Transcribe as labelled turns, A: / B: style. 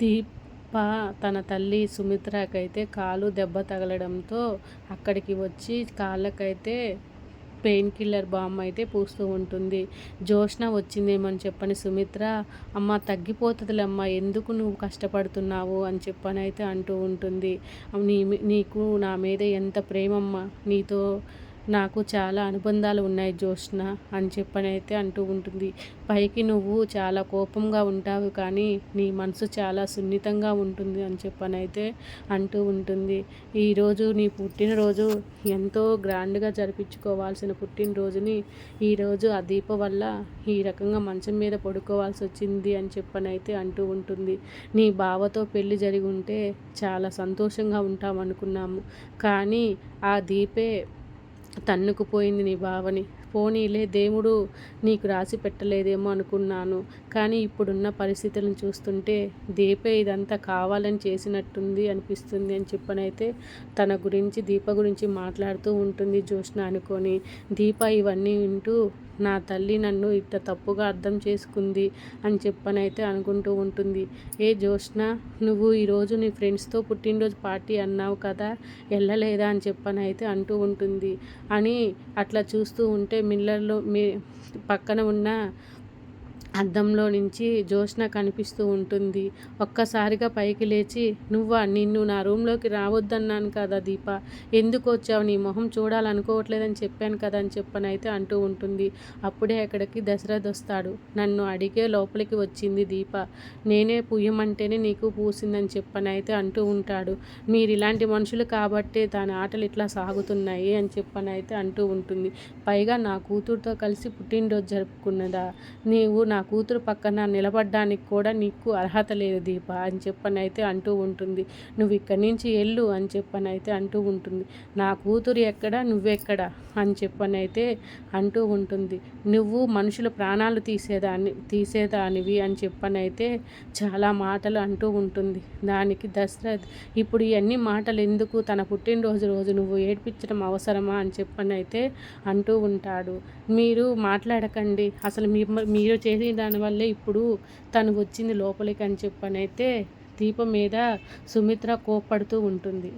A: దీప తన తల్లి సుమిత్రకైతే కాలు దెబ్బ తగలడంతో అక్కడికి వచ్చి కాళ్ళకైతే పెయిన్ కిల్లర్ బామ్ అయితే పూస్తూ ఉంటుంది. జోష్న వచ్చిందేమని చెప్పని సుమిత్ర అమ్మ తగ్గిపోతుందిలే అమ్మ ఎందుకు నువ్వు కష్టపడుతున్నావు? అని చెప్పని అయితే అంటూ ఉంటుంది. నీ నీకు నా మీద ఎంత ప్రేమమ్మ నీతో నాకు చాలా అనుబంధాలు ఉన్నాయి జ్యోత్స్న అని చెప్పనైతే అంటూ ఉంటుంది. పైకి నువ్వు చాలా కోపంగా ఉంటావు కానీ నీ మనసు చాలా సున్నితంగా ఉంటుంది అని చెప్పనైతే అంటూ ఉంటుంది. ఈరోజు నీ పుట్టినరోజు ఎంతో గ్రాండ్గా జరిపించుకోవాల్సిన పుట్టినరోజుని ఈరోజు ఆ దీప వల్ల ఈ రకంగా మంచం మీద పడుకోవాల్సి వచ్చింది అని చెప్పనైతే అంటూ ఉంటుంది. నీ బావతో పెళ్ళి జరిగి ఉంటే చాలా సంతోషంగా ఉంటాం అనుకున్నాము. కానీ ఆ దీపే తన్నుకుపోయింది నీ బావని. పోనీలే దేవుడు నీకు రాసి పెట్టలేదేమో అనుకున్నాను. కానీ ఇప్పుడున్న పరిస్థితులను చూస్తుంటే దీపే ఇదంతా కావాలని చేసినట్టుంది అనిపిస్తుంది అని చెప్పనైతే తన గురించి దీప గురించి మాట్లాడుతూ ఉంటుంది జ్యోష్ణ అనుకొని. దీప ఇవన్నీ వింటూ నా తల్లి నన్ను ఇంత తప్పుగా అర్థం చేసుకుంది అని చెప్పనైతే అనుకుంటూ ఉంటుంది. ఏ జ్యోష్ణ నువ్వు ఈరోజు నీ ఫ్రెండ్స్తో పుట్టినరోజు పార్టీ అన్నావు కదా వెళ్ళలేదా అని చెప్పనైతే అంటూ ఉంటుంది. అని అట్లా చూస్తూ ఉంటే మిల్లర్లో మీ పక్కన ఉన్న అద్దంలో నుంచి జ్యోత్స్న కనిపిస్తూ ఉంటుంది. ఒక్కసారిగా పైకి లేచి నువ్వా? నిన్ను నా రూమ్లోకి రావద్దన్నాను కదా దీప. ఎందుకు వచ్చావు? నీ మొహం చూడాలనుకోవట్లేదని చెప్పాను కదా అని చెప్పనైతే అంటూ ఉంటుంది. అప్పుడే అక్కడికి దశరథ్ వస్తాడు. నన్ను అడిగే లోపలికి వచ్చింది దీప. నేనే పుయ్యమంటేనే నీకు పూసిందని చెప్పనైతే అంటూ ఉంటాడు. మీరు ఇలాంటి మనుషులు కాబట్టే దాని ఆటలు ఇట్లా సాగుతున్నాయి అని చెప్పనైతే అంటూ ఉంటుంది. పైగా నా కూతురుతో కలిసి పుట్టినరోజు జరుపుకున్నదా? నీవు నా కూతురు పక్కన నిలబడ్డానికి కూడా నీకు అర్హత లేదు దీప అని చెప్పనైతే అంటూ ఉంటుంది. నువ్వు ఇక్కడి నుంచి వెళ్ళు అని చెప్పనైతే అంటూ ఉంటుంది. నా కూతురు ఎక్కడ? నువ్వెక్కడ? అని చెప్పనైతే అంటూ ఉంటుంది. నువ్వు మనుషుల ప్రాణాలు తీసేదాన్ని తీసేదానివి అని చెప్పనైతే చాలా మాటలు అంటూ ఉంటుంది. దానికి దశరథ్ ఇప్పుడు ఇవన్నీ మాటలు ఎందుకు? తన పుట్టినరోజు రోజు నువ్వు ఏడ్పించడం అవసరమా? అని చెప్పనైతే అంటూ ఉంటాడు. మీరు మాట్లాడకండి. అసలు మీరు చేసి దానివల్లే ఇప్పుడు తను వచ్చింది లోపలికి అని చెప్పనైతే దీపం మీద సుమిత్ర కోప్పడుతూ ఉంటుంది.